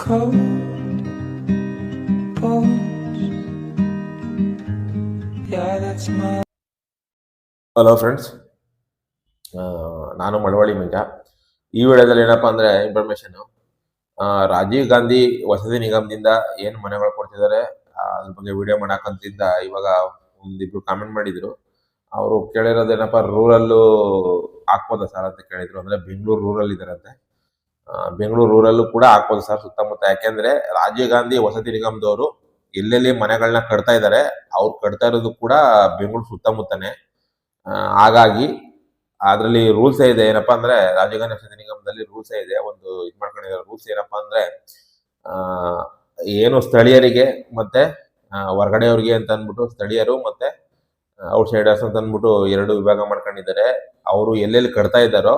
cold bones. Yeah, that's hello friends ನಾನು ಮಳವಳ್ಳಿ ಮಂಜ. ಈ ವಿಡಿಯೋದಲ್ಲಿ ಏನಪ್ಪ ಅಂದರೆ ಇನ್ಫಾರ್ಮೇಷನ್ನು ರಾಜೀವ್ ಗಾಂಧಿ ವಸತಿ ನಿಗಮದಿಂದ ಏನು ಮನೆಗಳು ಕೊಡ್ತಿದ್ದಾರೆ ಅದ್ರ ಬಗ್ಗೆ ವಿಡಿಯೋ ಮಾಡಾಕಂತಿದ್ದ ಇವಾಗ ಒಂದಿಬ್ರು ಕಾಮೆಂಟ್ ಮಾಡಿದ್ರು. ಅವರು ಕೇಳಿರೋದೇನಪ್ಪ ರೂರಲ್ಲು ಹಾಕ್ಬೋದಾ ಸರ್ ಅಂತ ಕೇಳಿದ್ರು. ಅಂದರೆ ಬೆಂಗಳೂರು ರೂರಲ್ ಇದ್ದಾರಂತೆ ಬೆಂಗಳೂರು ರೂರಲ್ಲೂ ಕೂಡ ಹಾಕ್ಬೋದು ಸರ್ ಸುತ್ತಮುತ್ತ. ಯಾಕೆಂದ್ರೆ ರಾಜೀವ್ ಗಾಂಧಿ, ವಸತಿ ನಿಗಮದವರು ಎಲ್ಲೆಲ್ಲಿ ಮನೆಗಳನ್ನ ಕಟ್ತಾ ಇದ್ದಾರೆ ಅವ್ರು ಕಟ್ತಾ ಇರೋದು ಕೂಡ ಬೆಂಗಳೂರು ಸುತ್ತಮುತ್ತನೇ. ಹಾಗಾಗಿ ಅದರಲ್ಲಿ ರೂಲ್ಸ್ ಇದೆ. ಏನಪ್ಪಾ ಅಂದ್ರೆ ರಾಜೀವ್ ಗಾಂಧಿ ವಸತಿ ನಿಗಮದಲ್ಲಿ ರೂಲ್ಸ್ ಇದೆ. ಒಂದು ಇದು ಮಾಡ್ಕೊಂಡಿದ್ದಾರೆ ರೂಲ್ಸ್ ಏನಪ್ಪಾ ಅಂದ್ರೆ ಏನು ಸ್ಥಳೀಯರಿಗೆ ಮತ್ತೆ ಹೊರಗಡೆಯವ್ರಿಗೆ ಅಂತ ಅಂದ್ಬಿಟ್ಟು ಸ್ಥಳೀಯರು ಮತ್ತೆ ಔಟ್ ಸೈಡರ್ಸ್ ಅಂತ ಅಂದ್ಬಿಟ್ಟು ಎರಡು ವಿಭಾಗ ಮಾಡ್ಕೊಂಡಿದ್ದಾರೆ. ಅವರು ಎಲ್ಲೆಲ್ಲಿ ಕಟ್ತಾ ಇದ್ದಾರೋ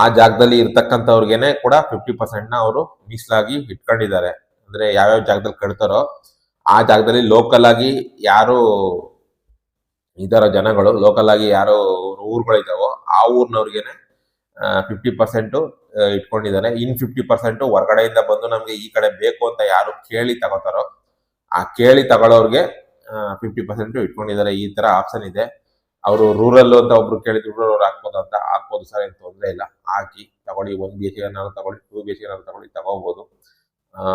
ಆ ಜಾಗದಲ್ಲಿ ಇರ್ತಕ್ಕಂಥವ್ರಿಗೇನೆ ಕೂಡ ಫಿಫ್ಟಿ ಪರ್ಸೆಂಟ್ನ ಅವರು ಮೀಸಲಾಗಿ ಇಟ್ಕೊಂಡಿದ್ದಾರೆ. ಅಂದ್ರೆ ಯಾವ್ಯಾವ ಜಾಗದಲ್ಲಿ ಕಟ್ತಾರೋ ಆ ಜಾಗದಲ್ಲಿ ಲೋಕಲ್ ಆಗಿ ಯಾರು ಇದರ ಜನಗಳು ಲೋಕಲ್ ಆಗಿ ಯಾರು ಊರುಗಳಿದಾವೋ ಆ ಊರಿನವ್ರಿಗೆ ಫಿಫ್ಟಿ ಪರ್ಸೆಂಟು ಇಟ್ಕೊಂಡಿದ್ದಾರೆ. ಇನ್ ಫಿಫ್ಟಿ ಪರ್ಸೆಂಟು ಹೊರಗಡೆಯಿಂದ ಬಂದು ನಮಗೆ ಈ ಕಡೆ ಬೇಕು ಅಂತ ಯಾರು ಕೇಳಿ ತಗೋತಾರೋ, ಆ ಕೇಳಿ ತಗೊಳ್ಳೋರ್ಗೆ ಫಿಫ್ಟಿ ಪರ್ಸೆಂಟು ಇಟ್ಕೊಂಡಿದ್ದಾರೆ. ಈ ತರ ಆಪ್ಷನ್ ಇದೆ. ಅವರು ರೂರಲ್ ಅಂತ ಒಬ್ರು ಕೇಳಿದ್ರು ಅವ್ರು ಹಾಕ್ಬೋದು ಅಂತ, ಹಾಕ್ಬೋದು ಸರ್, ಏನು ತೊಂದರೆ ಇಲ್ಲ. ಹಾಕಿ, ತಗೊಳ್ಳಿ ಒನ್ ಬಿ ಎಚ್ ಏನಾದ್ರು ತಗೊಳ್ಳಿ ಟೂ ಬಿ ಎಚ್ ಏನಾದ್ರು ತಗೊಳ್ಳಿ ತಗೋಬಹುದು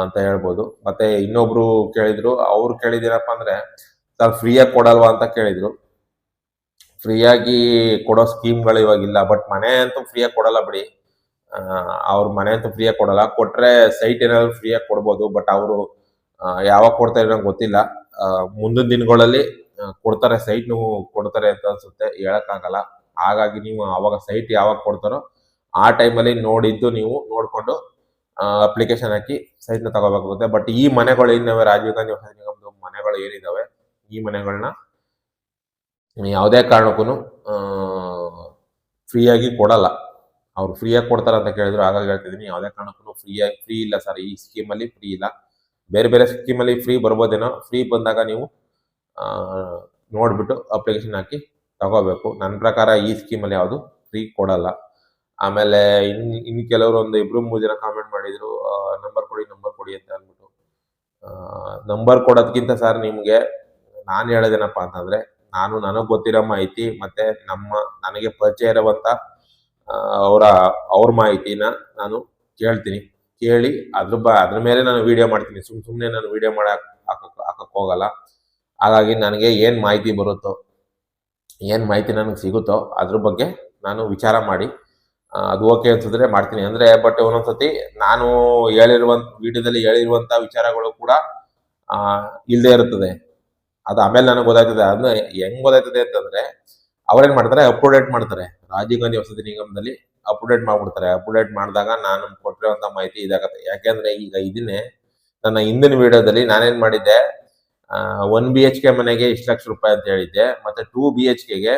ಅಂತ ಹೇಳ್ಬೋದು. ಮತ್ತೆ ಇನ್ನೊಬ್ರು ಕೇಳಿದ್ರು, ಅವ್ರು ಕೇಳಿದಿರಪ್ಪ ಅಂದ್ರೆ, ಸರ್ ಫ್ರೀಯಾಗಿ ಕೊಡಲ್ವಾ ಅಂತ ಕೇಳಿದ್ರು. ಫ್ರೀಯಾಗಿ ಕೊಡೋ ಸ್ಕೀಮ್ಗಳು ಇವಾಗಿಲ್ಲ ಬಟ್ ಮನೆ ಅಂತೂ ಫ್ರೀಯಾಗಿ ಕೊಡಲ್ಲ ಬಿಡಿ. ಅವ್ರ ಮನೆ ಅಂತೂ ಫ್ರೀಯಾಗಿ ಕೊಡಲ್ಲ. ಕೊಟ್ರೆ ಸೈಟ್ ಏನಾದ್ರು ಫ್ರೀಯಾಗಿ ಕೊಡ್ಬೋದು ಬಟ್ ಅವರು ಯಾವಾಗ ಕೊಡ್ತಾ ನಂಗೆ ಗೊತ್ತಿಲ್ಲ. ಮುಂದಿನ ದಿನಗಳಲ್ಲಿ ಕೊಡ್ತಾರೆ ಸೈಟ್ ನೀವು ಕೊಡ್ತಾರೆ ಅಂತ ಅನ್ಸುತ್ತೆ, ಹೇಳಕ್ಕಾಗಲ್ಲ. ಹಾಗಾಗಿ ನೀವು ಅವಾಗ ಸೈಟ್ ಯಾವಾಗ ಕೊಡ್ತಾರೋ ಆ ಟೈಮಲ್ಲಿ ನೋಡಿದ್ದು ನೀವು ನೋಡ್ಕೊಂಡು ಅಪ್ಲಿಕೇಶನ್ ಹಾಕಿ ಸೈಟ್ನ ತಗೋಬೇಕಾಗುತ್ತೆ. ಬಟ್ ಈ ಮನೆಗಳು ಏನಿವೆ ರಾಜೀವ್ ಗಾಂಧಿ ವಸತಿ ಮನೆಗಳು ಏನಿದಾವೆ, ಈ ಮನೆಗಳನ್ನ ಯಾವುದೇ ಕಾರಣಕ್ಕೂ ಫ್ರೀಯಾಗಿ ಕೊಡಲ್ಲ. ಅವ್ರು ಫ್ರೀಯಾಗಿ ಕೊಡ್ತಾರೆ ಅಂತ ಕೇಳಿದ್ರು, ಹಾಗಾಗಿ ಹೇಳ್ತಿದ್ದೀನಿ, ಯಾವುದೇ ಕಾರಣಕ್ಕೂ ಫ್ರೀಯಾಗಿ ಫ್ರೀ ಇಲ್ಲ ಸರ್, ಈ ಸ್ಕೀಮಲ್ಲಿ ಫ್ರೀ ಇಲ್ಲ. ಬೇರೆ ಬೇರೆ ಸ್ಕೀಮಲ್ಲಿ ಫ್ರೀ ಬರ್ಬೋದೇನೋ ಫ್ರೀ ಬಂದಾಗ ನೀವು ನೋಡ್ಬಿಟ್ಟು ಅಪ್ಲಿಕೇಶನ್ ಹಾಕಿ ತಗೋಬೇಕು. ನನ್ನ ಪ್ರಕಾರ ಈ ಸ್ಕೀಮಲ್ಲಿ ಯಾವುದು ಫ್ರೀ ಕೊಡಲ್ಲ. ಆಮೇಲೆ ಇನ್ ಇನ್ನು ಕೆಲವರು ಒಂದು ಇಬ್ರು ಮೂರು ಜನ ಕಾಮೆಂಟ್ ಮಾಡಿದ್ರು ನಂಬರ್ ಕೊಡಿ ನಂಬರ್ ಕೊಡಿ ಅಂತ ಅಂದ್ಬಿಟ್ಟು. ನಂಬರ್ ಕೊಡೋದ್ಕಿಂತ ಸರ್ ನಿಮಗೆ ನಾನು ಹೇಳೋದೇನಪ್ಪ ಅಂತಂದ್ರೆ, ನಾನು ನನಗೆ ಗೊತ್ತಿರೋ ಮಾಹಿತಿ ಮತ್ತೆ ನಮ್ಮ, ನನಗೆ ಪರಿಚಯ ಇರುವಂಥ ಅವರ, ಅವ್ರ ಮಾಹಿತಿನ ನಾನು ಕೇಳ್ತೀನಿ. ಕೇಳಿ ಅದ್ರ ಬ, ಅದ್ರ ಮೇಲೆ ನಾನು ವಿಡಿಯೋ ಮಾಡ್ತೀನಿ. ಸುಮ್ಮ ಸುಮ್ಮನೆ ನಾನು ವಿಡಿಯೋ ಮಾಡಕ್ ಹಾಕಕ್ ಹಾಕಕ್ ಹೋಗಲ್ಲ. ಹಾಗಾಗಿ ನನಗೆ ಏನು ಮಾಹಿತಿ ಬರುತ್ತೋ, ಏನು ಮಾಹಿತಿ ನನಗೆ ಸಿಗುತ್ತೋ ಅದ್ರ ಬಗ್ಗೆ ನಾನು ವಿಚಾರ ಮಾಡಿ ಅದು ಓಕೆ ಅನ್ಸಿದ್ರೆ ಮಾಡ್ತೀನಿ. ಅಂದರೆ ಬಟ್ ಒಂದೊಂದ್ಸತಿ ನಾನು ಹೇಳಿರುವಂಥ ವಿಡಿಯೋದಲ್ಲಿ ಹೇಳಿರುವಂಥ ವಿಚಾರಗಳು ಕೂಡ ಇಲ್ಲದೇ ಇರುತ್ತದೆ. ಅದು ಆಮೇಲೆ ನನಗೆ ಗೊತ್ತಾಯ್ತದೆ. ಅದನ್ನ ಹೆಂಗ್ ಗೊತ್ತಾಯ್ತದೆ ಅಂತಂದ್ರೆ, ಅವ್ರೇನು ಮಾಡ್ತಾರೆ ಅಪ್ಡೇಟ್ ಮಾಡ್ತಾರೆ. ರಾಜೀವ್ ಗಾಂಧಿ ವಸತಿ ನಿಗಮದಲ್ಲಿ ಅಪ್ಡೇಟ್ ಮಾಡಿಬಿಡ್ತಾರೆ. ಅಪ್ಡೇಟ್ ಮಾಡಿದಾಗ ನಾನು ಕೊಟ್ಟಿರುವಂತ ಮಾಹಿತಿ ಇದಾಗತ್ತೆ. ಯಾಕೆಂದ್ರೆ ಈಗ ಇದನ್ನೇ ನನ್ನ ಹಿಂದಿನ ವಿಡಿಯೋದಲ್ಲಿ ನಾನೇನು ಮಾಡಿದ್ದೆ ಒನ್ ಬಿ ಎಚ್ ಕೆ ಮನೆಗೆ ಇಷ್ಟು ಲಕ್ಷ ರೂಪಾಯಿ ಅಂತ ಹೇಳಿದ್ದೆ, ಮತ್ತೆ ಟೂ ಬಿ ಎಚ್ ಕೆಗೆ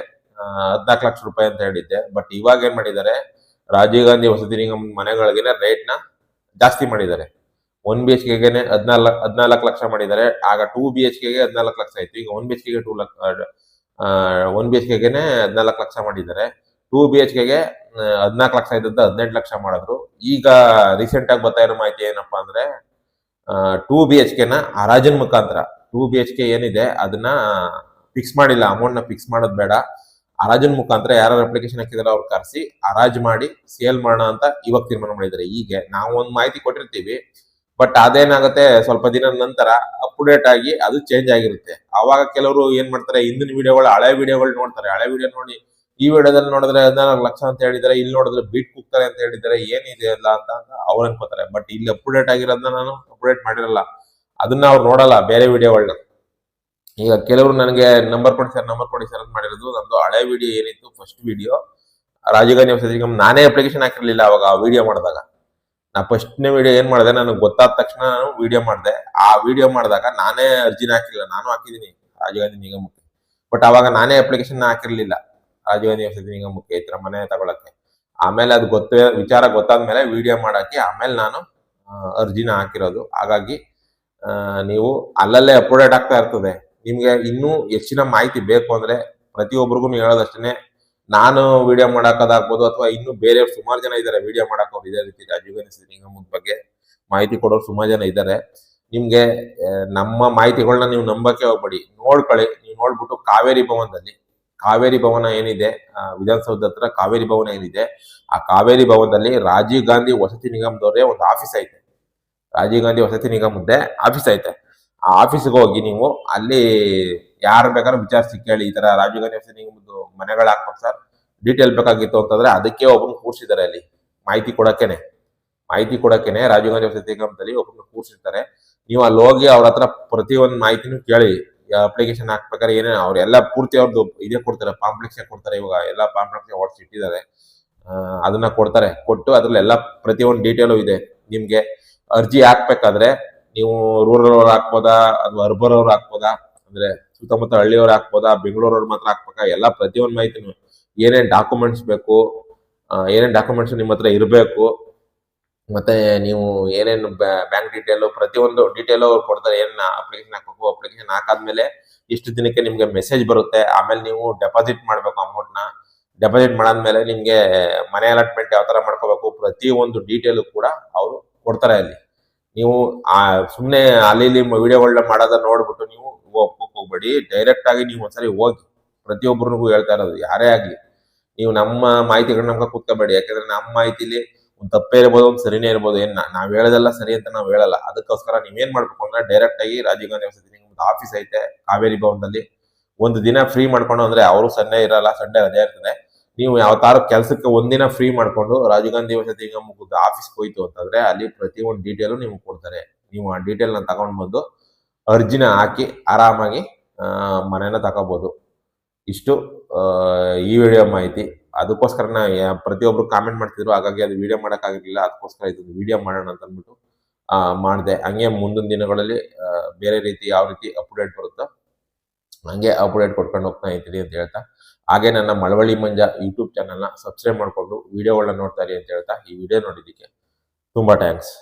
ಹದಿನಾಲ್ಕು ಲಕ್ಷ ರೂಪಾಯಿ ಅಂತ ಹೇಳಿದ್ದೆ. ಬಟ್ ಇವಾಗ ಏನ್ ಮಾಡಿದ್ದಾರೆ, ರಾಜೀವ್ ಗಾಂಧಿ ವಸತಿ ನಿಗಮ ರೇಟ್ನ ಜಾಸ್ತಿ ಮಾಡಿದ್ದಾರೆ. ಒನ್ ಬಿ ಎಚ್ ಕೆಗೆ ಹದಿನಾಲ್ಕು ಹದಿನಾಲ್ಕು ಲಕ್ಷ ಮಾಡಿದ್ದಾರೆ. ಆಗ ಟೂ ಬಿ ಎಚ್ ಕೆಗೆ ಹದಿನಾಲ್ಕು ಲಕ್ಷ ಆಯ್ತು. ಈಗ one B H ಕೆಗೆ two lakh one B H ಕೆಗೆನೆ ಹದಿನಾಲ್ಕು ಲಕ್ಷ ಮಾಡಿದ್ದಾರೆ. ಟೂ ಬಿ ಎಚ್ ಕೆಗೆ ಹದಿನಾಲ್ಕು ಲಕ್ಷ ಇದ್ದದ್ದು ಹದಿನೆಂಟು ಲಕ್ಷ ಮಾಡಿದ್ರು. ಈಗ ರೀಸೆಂಟ್ ಆಗಿ ಬರ್ತಾ ಇರೋ ಮಾಹಿತಿ ಏನಪ್ಪಾ ಅಂದ್ರೆ ಟೂ ಬಿ ಎಚ್ ಕೆನ ಹರಾಜಿನ ಮುಖಾಂತರ ಟೂ ಬಿ ಎಚ್ ಕೆ ಏನಿದೆ, ಅದನ್ನ ಫಿಕ್ಸ್ ಮಾಡಿಲ್ಲ ಅಮೌಂಟ್ನ ಫಿಕ್ಸ್ ಮಾಡೋದು ಬೇಡ. ಹರಾಜಿನ ಮುಖಾಂತರ ಯಾರು ಅಪ್ಲಿಕೇಶನ್ ಹಾಕಿದಾರೆ ಅವ್ರು ಕರೆಸಿ, ಹರಾಜ್ ಮಾಡಿ ಸೇಲ್ ಮಾಡೋಣ ಅಂತ ಇವಾಗ ತೀರ್ಮಾನ ಮಾಡಿದ್ದಾರೆ ಹೀಗೆ ನಾವು ಒಂದು ಮಾಹಿತಿ ಕೊಟ್ಟಿರ್ತೀವಿ ಬಟ್ ಅದೇನಾಗುತ್ತೆ, ಸ್ವಲ್ಪ ದಿನ ನಂತರ ಅಪ್ಡೇಟ್ ಆಗಿ ಅದು ಚೇಂಜ್ ಆಗಿರುತ್ತೆ. ಅವಾಗ ಕೆಲವರು ಏನ್ ಮಾಡ್ತಾರೆ, ಹಿಂದಿನ ವಿಡಿಯೋಗಳು ಹಳೆ ವಿಡಿಯೋಗಳು ನೋಡ್ತಾರೆ. ಹಳೆ ವಿಡಿಯೋ ನೋಡಿ, ಈ ವಿಡಿಯೋದಲ್ಲಿ ನೋಡಿದ್ರೆ ಹದಿನಾಲ್ಕು ಲಕ್ಷ ಅಂತ ಹೇಳಿದ್ರೆ ಇಲ್ಲಿ ನೋಡಿದ್ರೆ ಬೀಟ್ ಕೂಗ್ತಾರೆ ಅಂತ ಹೇಳಿದ್ರೆ, ಏನಿದೆ ಅಲ್ಲ ಅಂತ ಅಂತ ಅವ್ರು ಅನ್ಕೋತಾರೆ. ಬಟ್ ಇಲ್ಲಿ ಅಪ್ಡೇಟ್ ಆಗಿರೋದನ್ನ ನಾನು ಅಪ್ಡೇಟ್ ಮಾಡಿರಲ್ಲ. ಅದನ್ನ ಅವ್ರು ನೋಡಲ್ಲ, ಬೇರೆ ವಿಡಿಯೋಗಳನ್ನ ಈಗ ಕೆಲವರು ನನಗೆ ನಂಬರ್ ಕೊಡಿ ಸರ್ ನಂಬರ್ ಕೊಡಿ ಸರ್ ಅಂತ ಮಾಡಿರೋದು, ನಂದು ಹಳೆ ವಿಡಿಯೋ ಏನಿತ್ತು ಫಸ್ಟ್ ವಿಡಿಯೋ ರಾಜೀವ್ ಗಾಂಧಿ ನಾನೇ ಅಪ್ಲಿಕೇಶನ್ ಹಾಕಿರ್ಲಿಲ್ಲ ಅವಾಗ ಆ ವಿಡಿಯೋ ಮಾಡಿದಾಗ. ನಾ ಫಸ್ಟ್ನೇ ವಿಡಿಯೋ ಏನ್ ಮಾಡಿದೆ, ನನಗೆ ಗೊತ್ತಾದ ತಕ್ಷಣ ನಾನು ವಿಡಿಯೋ ಮಾಡಿದೆ. ಆ ವಿಡಿಯೋ ಮಾಡಿದಾಗ ನಾನೇ ಅರ್ಜಿನ ಹಾಕಿಲ್ಲ ನಾನು ಹಾಕಿದ್ದೀನಿ ರಾಜೀವ್ ಗಾಂಧಿ ನಿಗಮಕ್ಕೆ. ಬಟ್ ಅವಾಗ ನಾನೇ ಅಪ್ಲಿಕೇಶನ್ ಹಾಕಿರ್ಲಿಲ್ಲ ರಾಜೀವ್ ಗಾಂಧಿ ವಸತಿ ನಿಗಮಕ್ಕೆ, ಈ ಥರ ಮನೆ ತಗೊಳಕ್ಕೆ. ಆಮೇಲೆ ಅದು ಗೊತ್ತ, ವಿಚಾರ ಗೊತ್ತಾದ್ಮೇಲೆ ವಿಡಿಯೋ ಮಾಡಾಕಿ ಆಮೇಲೆ ನಾನು ಅರ್ಜಿನ ಹಾಕಿರೋದು. ಹಾಗಾಗಿ ನೀವು ಅಲ್ಲಲ್ಲೇ ಅಪ್ಡೇಟ್ ಆಗ್ತಾ ಇರ್ತದೆ. ನಿಮ್ಗೆ ಇನ್ನೂ ಹೆಚ್ಚಿನ ಮಾಹಿತಿ ಬೇಕು ಅಂದ್ರೆ ಪ್ರತಿಯೊಬ್ಬರಿಗೂ ಹೇಳೋದಷ್ಟೇ ನಾನು ವಿಡಿಯೋ ಮಾಡಾಕೋದಾಗ್ಬೋದು ಅಥವಾ ಇನ್ನು ಬೇರೆ ಸುಮಾರು ಜನ ಇದ್ದಾರೆ ವಿಡಿಯೋ ಮಾಡಾಕೋರು ಇದೇ ರೀತಿ ರಾಜೀವ್ ನಿಗಮದ ಬಗ್ಗೆ ಮಾಹಿತಿ ಕೊಡೋರು ಸುಮಾರು ಜನ ಇದ್ದಾರೆ ನಿಮ್ಗೆ ನಮ್ಮ ಮಾಹಿತಿಗಳನ್ನ ನೀವು ನಂಬಕ್ಕೆ ಹೋಗ್ಬೇಡಿ. ನೋಡ್ಕೊಳ್ಳಿ ನೀವು ನೋಡ್ಬಿಟ್ಟು ಕಾವೇರಿ ಭವನದಲ್ಲಿ ಕಾವೇರಿ ಭವನ ಏನಿದೆ ಆ, ವಿಧಾನಸೌಧ ಹತ್ರ ಕಾವೇರಿ ಭವನ ಏನಿದೆ ಆ ಕಾವೇರಿ ಭವನದಲ್ಲಿ ರಾಜೀವ್ ಗಾಂಧಿ ವಸತಿ ನಿಗಮದವರೇ ಒಂದು ಆಫೀಸ್ ಐತೆ. ರಾಜೀವ್ ಗಾಂಧಿ ವಸತಿ ನಿಗಮದ್ದೇ ಆಫೀಸ್ ಐತೆ. ಆ ಆಫೀಸ್ಗೆ ಹೋಗಿ ನೀವು ಅಲ್ಲಿ ಯಾರು ಬೇಕಾದ್ರೂ ವಿಚಾರಿಸಿ ಕೇಳಿ, ಈ ತರ ರಾಜೀವ್ ಗಾಂಧಿ ವಸತಿ ನಿಗಮದ್ದು ಮನೆಗಳು ಹಾಕ್ಬೇಕು ಸರ್. ಡೀಟೇಲ್ ಬೇಕಾಗಿತ್ತು ಅಂತಂದ್ರೆ ಅದಕ್ಕೆ ಒಬ್ಬನ ಕೂರಿಸಿದ್ದಾರೆ ಅಲ್ಲಿ. ಮಾಹಿತಿ ಕೊಡಕ್ಕೇನೆ. ಮಾಹಿತಿ ಕೊಡಕ್ಕೇನೆ ರಾಜೀವ್ ಗಾಂಧಿ ವಸತಿ ನಿಗಮದಲ್ಲಿ ಒಬ್ಬನ ಕೂರಿಸಿರ್ತಾರೆ. ನೀವು ಅಲ್ಲಿ ಹೋಗಿ ಅವ್ರ ಹತ್ರ ಪ್ರತಿಯೊಂದು ಮಾಹಿತಿನೂ ಕೇಳಿ ಅಪ್ಲಿಕೇಶನ್ ಹಾಕ್ಬೇಕಾದ್ರೆ ಏನೇನು ಅವ್ರು ಎಲ್ಲ ಪೂರ್ತಿ ಅವ್ರದ್ದು ಇದೇ ಕೊಡ್ತಾರೆ ಪಾಂಪ್ಲೆಕ್ಸ್ ಕೊಡ್ತಾರೆ ಇವಾಗ, ಎಲ್ಲ ಪಾಂಪ್ಲೆಕ್ಸ್ ಓಡಿಸಿ ಇಟ್ಟಿದ್ದಾರೆ ಅದನ್ನ ಕೊಡ್ತಾರೆ. ಕೊಟ್ಟು ಅದ್ರಲ್ಲಿ ಎಲ್ಲ ಪ್ರತಿಯೊಂದು ಡೀಟೇಲು ಇದೆ ನಿಮ್ಗೆ. ಅರ್ಜಿ ಹಾಕ್ಬೇಕಾದ್ರೆ ನೀವು ರೂರಲ್ ಅವ್ರು ಹಾಕ್ಬೋದಾ ಅಥವಾ ಅರ್ಬರ್ ಅವ್ರು ಹಾಕ್ಬೋದಾ? ಅಂದ್ರೆ ಸುತ್ತಮುತ್ತ ಹಳ್ಳಿಯವ್ರು ಹಾಕ್ಬೋದಾ? ಬೆಂಗಳೂರವ್ರು ಮಾತ್ರ ಹಾಕ್ಬೇಕಾ? ಎಲ್ಲ ಪ್ರತಿಯೊಂದು ಮಾಹಿತಿನೂ ಏನೇನ್ ಡಾಕ್ಯುಮೆಂಟ್ಸ್ ಬೇಕು ಏನೇನ್ ಡಾಕ್ಯುಮೆಂಟ್ಸ್ ನಿಮ್ಮ ಹತ್ರ ಇರಬೇಕು, ಮತ್ತೆ ನೀವು ಏನೇನು ಬ್ಯಾಂಕ್ ಡೀಟೇಲ್ ಪ್ರತಿಯೊಂದು ಡೀಟೇಲ್ ಅವ್ರು ಕೊಡ್ತಾರೆ. ಏನ್ ಅಪ್ಲಿಕೇಶನ್ ಹಾಕ್ಬೇಕು ಅಪ್ಲಿಕೇಶನ್ ಹಾಕಾದ್ಮೇಲೆ ಇಷ್ಟು ದಿನಕ್ಕೆ ನಿಮ್ಗೆ ಮೆಸೇಜ್ ಬರುತ್ತೆ. ಆಮೇಲೆ ನೀವು ಡೆಪಾಸಿಟ್ ಮಾಡ್ಬೇಕು ಅಮೌಂಟ್ನ. ಡೆಪಾಸಿಟ್ ಮಾಡಾದ್ಮೇಲೆ ನಿಮ್ಗೆ ಮನೆ ಅಲಾಟ್ಮೆಂಟ್ ಯಾವ ತರ ಮಾಡ್ಕೋಬೇಕು ಪ್ರತಿ ಒಂದು ಡೀಟೇಲು ಕೂಡ ಅವರು ಕೊಡ್ತಾರೆ ಅಲ್ಲಿ. ನೀವು ಆ ಸುಮ್ಮನೆ ಅಲ್ಲಿ ಇಲ್ಲಿ ವಿಡಿಯೋಗಳನ್ನ ಮಾಡೋದ ನೋಡ್ಬಿಟ್ಟು ನೀವು ಹೋಗ್ಬೇಡಿ. ಡೈರೆಕ್ಟ್ ಆಗಿ ನೀವು ಒಂದ್ಸರಿ ಹೋಗಿ ಪ್ರತಿಯೊಬ್ಬರಿಗೂ ಹೇಳ್ತಾ ಇರೋದು, ಯಾರೇ ಆಗ್ಲಿ. ನೀವು ನಮ್ಮ ಮಾಹಿತಿಗಳು ನಮ್ಗೆ ಕೂತ್ಕೋಬೇಡಿ. ಯಾಕಂದ್ರೆ ನಮ್ಮ ಮಾಹಿತಿಲಿ ಒಂದ್ ತಪ್ಪೇ ಇರ್ಬೋದು, ಒಂದ್ ಸರಿನೇ ಇರ್ಬೋದು. ಏನ್ ನಾವು ಹೇಳೋದೆಲ್ಲ ಸರಿ ಅಂತ ನಾವು ಹೇಳಲ್ಲ. ಅದಕ್ಕೋಸ್ಕರ ನೀವೇನ್ ಮಾಡ್ಬೇಕು ಅಂದ್ರೆ ಡೈರೆಕ್ಟ್ ಆಗಿ ರಾಜೀವ್ ಗಾಂಧಿ ವಸತಿ ನಿಮ್ದು ಆಫೀಸ್ ಐತೆ, ಕಾವೇರಿ ಭವನದಲ್ಲಿ. ಒಂದು ದಿನ ಫ್ರೀ ಮಾಡ್ಕೊಂಡು ಅಂದ್ರೆ ಅವರು ಸಂಡೇ ಇರಲ್ಲ ಸಂಡೇ ರಜೆ ಇರ್ತದೆ. ನೀವು ಯಾವ ತರ ಕೆಲಸಕ್ಕೆ ಒಂದಿನ ಫ್ರೀ ಮಾಡ್ಕೊಂಡು ರಾಜೀವ್ ಗಾಂಧಿ ವಸತಿ ನಿಗಮದ ಆಫೀಸ್ಗೆ ಹೋಯ್ತು ಅಂತಂದ್ರೆ ಅಲ್ಲಿ ಪ್ರತಿಯೊಂದು ಡೀಟೇಲು ನಿಮ್ಗೆ ಕೊಡ್ತಾರೆ. ನೀವು ಆ ಡೀಟೇಲ್ನ ತಗೊಂಡ್ ಬಂದು ಅರ್ಜಿನ ಹಾಕಿ ಆರಾಮಾಗಿ ಮನೆನ ತಗೋಬಹುದು ಇಷ್ಟು ಈ ವಿಡಿಯೋ ಮಾಹಿತಿ. ಅದಕ್ಕೋಸ್ಕರ ನಾ ಪ್ರತಿಯೊಬ್ರು ಕಾಮೆಂಟ್ ಮಾಡ್ತಿದ್ರು, ಹಾಗಾಗಿ ಅದು ವಿಡಿಯೋ ಮಾಡೋಕ್ಕಾಗಿರ್ಲಿಲ್ಲ ಅದಕ್ಕೋಸ್ಕರ ಇದು ವಿಡಿಯೋ ಮಾಡೋಣ ಅಂತ ಅಂದ್ಬಿಟ್ಟು ಮಾಡಿದೆ. ಹಂಗೆ ಮುಂದಿನ ದಿನಗಳಲ್ಲಿ ಬೇರೆ ರೀತಿ ಯಾವ ರೀತಿ ಅಪ್ಡೇಟ್ ಬರುತ್ತೋ ಹಂಗೆ ಅಪ್ಡೇಟ್ ಕೊಟ್ಕೊಂಡು ಹೋಗ್ತಾ ಇದ್ದೀನಿ ಅಂತ ಹೇಳ್ತಾ, ಹಾಗೆ ನನ್ನ ಮಳವಳ್ಳಿ ಮಂಜ ಯೂಟ್ಯೂಬ್ ಚಾನಲ್ನ ಸಬ್ಸ್ಕ್ರೈಬ್ ಮಾಡಿಕೊಂಡು ವಿಡಿಯೋಗಳನ್ನ ನೋಡ್ತಾ ಇರಿ ಅಂತ ಹೇಳ್ತಾ ಈ ವಿಡಿಯೋ ನೋಡಿದ್ದಕ್ಕೆ ತುಂಬಾ ಥ್ಯಾಂಕ್ಸ್